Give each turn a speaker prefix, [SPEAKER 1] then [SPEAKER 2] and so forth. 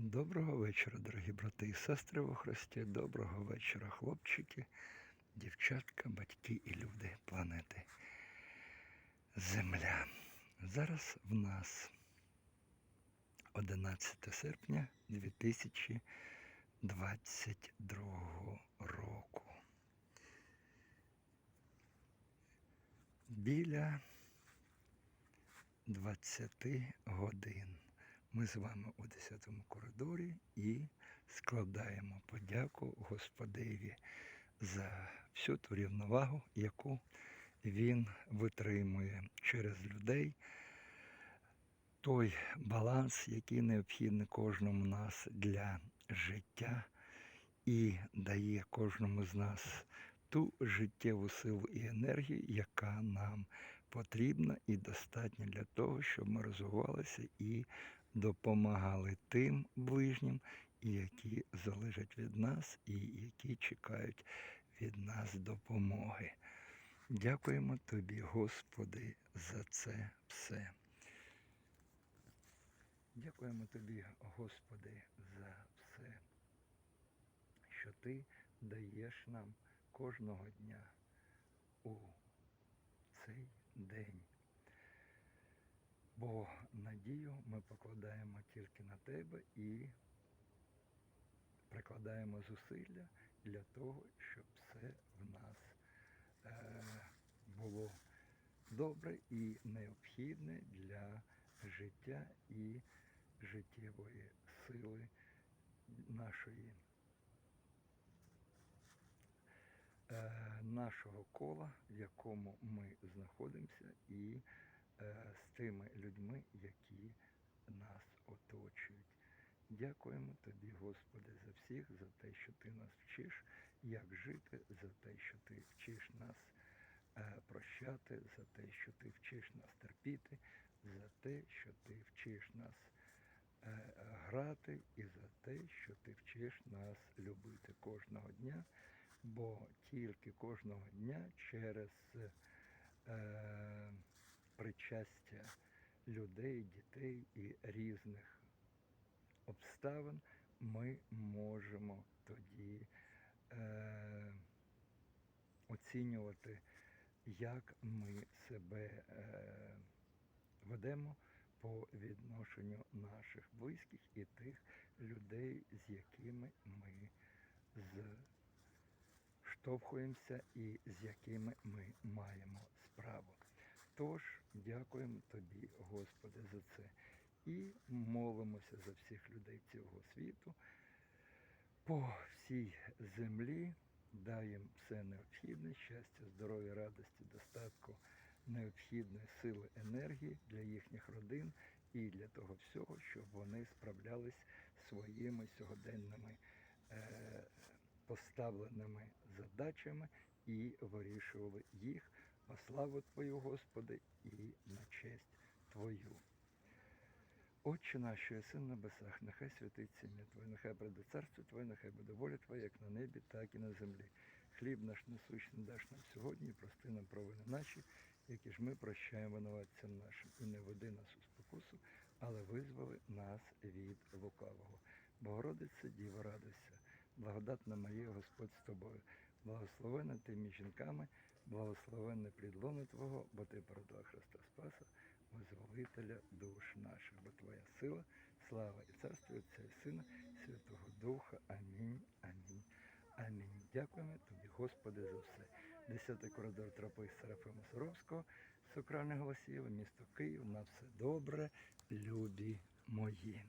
[SPEAKER 1] Доброго вечора, дорогі брати і сестри во Христі. Доброго вечора, хлопчики, дівчатка, батьки і люди планети Земля. Зараз в нас 11 серпня 2022 року. Біля 20 годин. Ми з вами у 10 коридорі і складаємо подяку Господеві за всю ту рівновагу, яку він витримує через людей. Той баланс, який необхідний кожному нас для життя, і дає кожному з нас ту життєву силу і енергію, яка нам потрібна і достатня для того, щоб ми розвивалися і допомагали тим ближнім, які залежать від нас, і які чекають від нас допомоги. Дякуємо тобі, Господи, за це все. Дякуємо тобі, Господи, за все, що Ти даєш нам кожного дня у цей день. Бо надію ми покладаємо тільки на тебе і прикладаємо зусилля для того, щоб все в нас е, було добре і необхідне для життя і життєвої сили нашої, е, нашого кола, в якому ми знаходимося, і е, з тими людьми, які нас оточують. Дякуємо тобі, Господи, за всіх, за те, що ти нас вчиш, як жити, за те, що ти вчиш нас е, прощати, за те, що ти вчиш нас терпіти, за те, що ти вчиш нас е, грати, і за те, що ти вчиш нас любити кожного дня, бо тільки кожного дня через е, причастя людей, дітей і різних обставин ми можемо тоді е, оцінювати, як ми себе е, ведемо по відношенню наших близьких і тих людей, з якими ми зштовхуємося і з якими ми маємо справу. Тож, дякуємо тобі, Господи, за це. І молимося за всіх людей цього світу. По всій землі даємо все необхідне, щастя, здоров'я, радості, достатку, необхідної сили, енергії для їхніх родин і для того всього, щоб вони справлялись своїми сьогоденними е, поставленими задачами і вирішували їх на славу Твою, Господи, і на честь Твою. Отче наш, єси на небесах, нехай святиться ім'я Твоє, нехай прийде царство Твоє, нехай буде воля Твоя, як на небі, так і на землі. Хліб наш насущний даш нам сьогодні, і прости нам провини наші, які ж ми прощаємо винуватцям нашим. І не веди нас у спокусу, але визволи нас від лукавого. Богородице, Діво, радуйся, благодатна Марія, Господь з тобою, благословена ти між жінками, благословенне плідлони Твого, бо ти породила Христа Спаса, визволителя душ наших, бо Твоя сила, слава і царство Отця і Сина, Святого Духа. Амінь. Амінь. Амінь. Дякуємо тобі, Господи, за все. Десятий коридор тропи Серафима Суровського, Сокральне Голосієве, місто Київ. На все добре, любі мої.